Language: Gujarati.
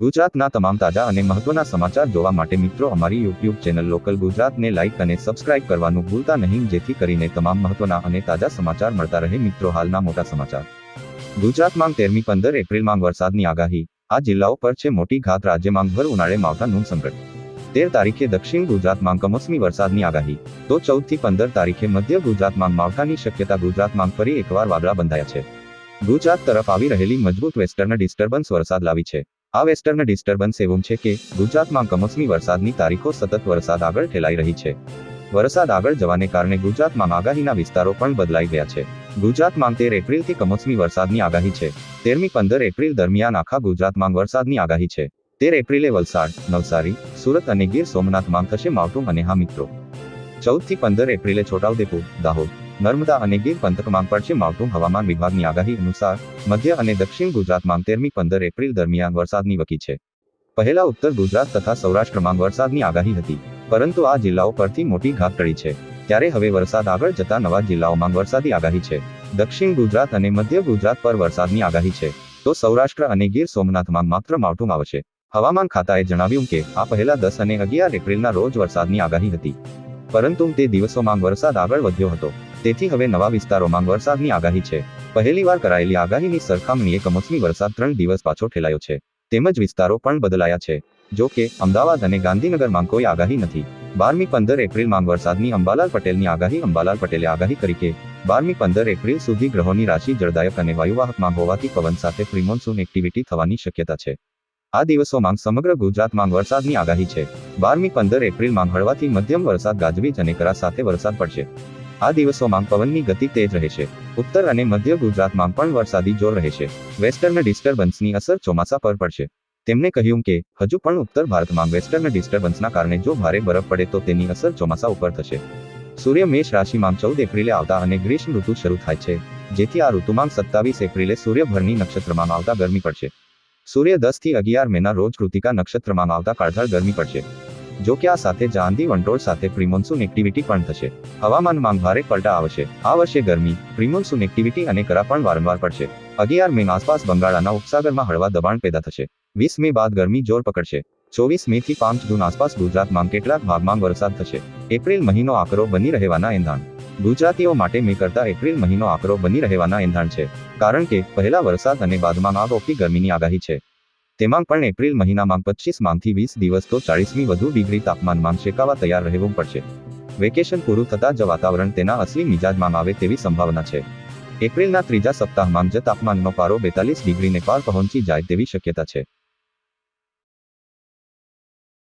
ગુજરાતના તમામ તાજા અને મહત્વના સમાચાર જોવા માટે મિત્રો અમારી યુટ્યુબ ચેનલ લોકલ ગુજરાતને લાઇક અને સબસ્ક્રાઇબ કરવાનું ભૂલતા નહીં, જેથી કરીને તમામ મહત્વના અને તાજા સમાચાર મળતા રહે. મિત્રો, હાલના મોટા સમાચાર. ગુજરાતમાં તેરમી પંદર એપ્રિલમાં વરસાદની આગાહી. આ જિલ્લાઓ પર છે મોટી ઘાત. રાજ્યમાં ભર ઉનાળે માવઠાનું સંકટ. તેર તારીખે દક્ષિણ ગુજરાતમાં કમોસમી વરસાદની આગાહી. તો ચૌદથી પંદર તારીખે મધ્ય ગુજરાતમાં માવઠાની શક્યતા ગુજરાતમાં ફરી એકવાર વાદળા બંધાયા છે. ગુજરાત તરફ આવી રહેલી મજબૂત વેસ્ટર્ન ડિસ્ટર્બન્સ વરસાદ લાવી છે. આ વેસ્ટર્ન ડિસ્ટર્બન્સ એવું છે કે ગુજરાતમાં કમોસમી વરસાદની તારીખો સતત વરસાદ આગળ ઠેલાઈ રહી છે. વરસાદ આગળ જવાને કારણે ગુજરાતમાં આગાહીના વિસ્તારો પણ બદલાઈ ગયા છે. ગુજરાતમાં તેર એપ્રિલથી કમોસમી વરસાદની આગાહી છે. તેરમી પંદર એપ્રિલ દરમિયાન આખા ગુજરાતમાં વરસાદની આગાહી છે. તેર એપ્રિલે વલસાડ, નવસારી, સુરત અને ગીર સોમનાથમાં થશે માવઠું અને હા મિત્રો. ચૌદથી પંદર એપ્રિલે છોટાઉદેપુર, દાહોદ. નર્મદા અને ગીર પંથકમાં પડશે. માવઠું હવામાન વિભાગની આગાહી અનુસાર મધ્ય અને દક્ષિણ ગુજરાતમાં તેરમી પંદર એપ્રિલ દરમિયાન વરસાદની વકી છે. પહેલા ઉત્તર ગુજરાત તથા સૌરાષ્ટ્રમાં વરસાદની આગાહી હતી, પરંતુ આ જિલ્લાઓ પરથી મોટી ઘાત ટળી છે. ત્યારે હવે વરસાદ આગળ જતા નવા જિલ્લાઓમાં વરસાદી આગાહી છે. દક્ષિણ ગુજરાત અને મધ્ય ગુજરાત પર વરસાદની આગાહી છે. તો સૌરાષ્ટ્ર અને ગીર સોમનાથમાં માત્ર માવઠું આવશે હવામાન ખાતાએ જણાવ્યું કે, આ પહેલા દસ અને અગિયાર એપ્રિલના રોજ વરસાદની આગાહી હતી. પરંતુ તે દિવસોમાં વરસાદ આગળ વધ્યો હતો. તેથી હવે નવા વિસ્તારોમાં વરસાદની આગાહી છે. પહેલીવાર કરાયેલી આગાહીની સરખામણીએ કમોસમી વરસાદ ત્રણ દિવસ પાછો ઠેલાયો છે. તેમજ વિસ્તારો પણ બદલાયા છે. જો કે, અમદાવાદ અને ગાંધીનગરમાં કોઈ આગાહી નથી. બારમી પંદર એપ્રિલમાં વરસાદની અંબાલાલ પટેલની આગાહી અંબાલાલ પટેલે આગાહી કરી કે, બારમી પંદર એપ્રિલ સુધી ગ્રહોની રાશિ જળદાયક અને વાયુવાહકમાં હોવાથી પવન સાથે પ્રિમોન્સૂન એક્ટિવિટી થવાની શક્યતા છે. આ દિવસોમાં સમગ્ર ગુજરાતમાં વરસાદની આગાહી છે. બારમી પંદર એપ્રિલમાં હળવાથી મધ્યમ વરસાદ ગાજવીજ અને કરા સાથે વરસાદ પડશે. આ દિવસોમાં પવનની ગતિ તેજ રહેશે ઉત્તર અને મધ્ય ગુજરાતમાં પણ વરસાદી જોર રહેશે વેસ્ટર્ન ડિસ્ટર્બન્સની અસર ચોમાસા પર પડશે. તેમણે કહ્યું કે, હજુ પણ ઉત્તર ભારતમાં વેસ્ટર્ન ડિસ્ટર્બન્સના કારણે જો ભારે બરફ પડે તો તેની અસર ચોમાસા ઉપર થશે. સૂર્ય મેષ રાશિમાં ચૌદ એપ્રિલે આવતા અને ગ્રીષ્મ ઋતુ શરૂ થાય છે. જેથી આ ઋતુમાં સત્તાવીસ એપ્રિલે સૂર્યભરની નક્ષત્રમાં આવતા ગરમી પડશે. સૂર્ય દસથી અગિયાર મેના રોજ કૃતિકા નક્ષત્રમાં આવતા કાળઝાળ ગરમી પડશે. જો કે આ સાથે જ વંટોળ સાથે પ્રિમોન્સુન એક્ટિવિટી પણ થશે. હવામાનમાં ભારે પલટા આવશે. આ વર્ષે ગરમી, પ્રિમોન્સુન એક્ટિવિટી અને કરા પણ વારંવાર પડશે. અગિયાર મે આસપાસ બંગાળાના ઉપસાગરમાં હળવા દબાણ પેદા થશે. વીસ મે બાદ ગરમી જોર પકડશે. ચોવીસ મે થી પાંચ જૂન આસપાસ ગુજરાતમાં કેટલાક ભાગમાં વરસાદ થશે. એપ્રિલ મહિનો આકરો બની રહેવાના એંધાણ. ગુજરાતીઓ માટે મે કરતા એપ્રિલ મહિનો આકરો બની રહેવાના એંધાણ છે. કારણ કે, પહેલા વરસાદ અને બાદમાં આગ ઓકી ગરમીની આગાહી છે. તેમાં પણ એપ્રિલ મહિનામાં પચીસમાંથી વીસ દિવસ તો ચાળીસમી વધુ ડિગ્રી તાપમાનમાં શેકાવા તૈયાર રહેવું પડશે. વેકેશન પૂરું થતાં જ વાતાવરણ તેના અસલી મિજાજમાં આવે તેવી સંભાવના છે. એપ્રિલના ત્રીજા સપ્તાહમાં જ તાપમાનનો પારો બેતાલીસ ડિગ્રીને પાર પહોંચી જાય તેવી શક્યતા છે.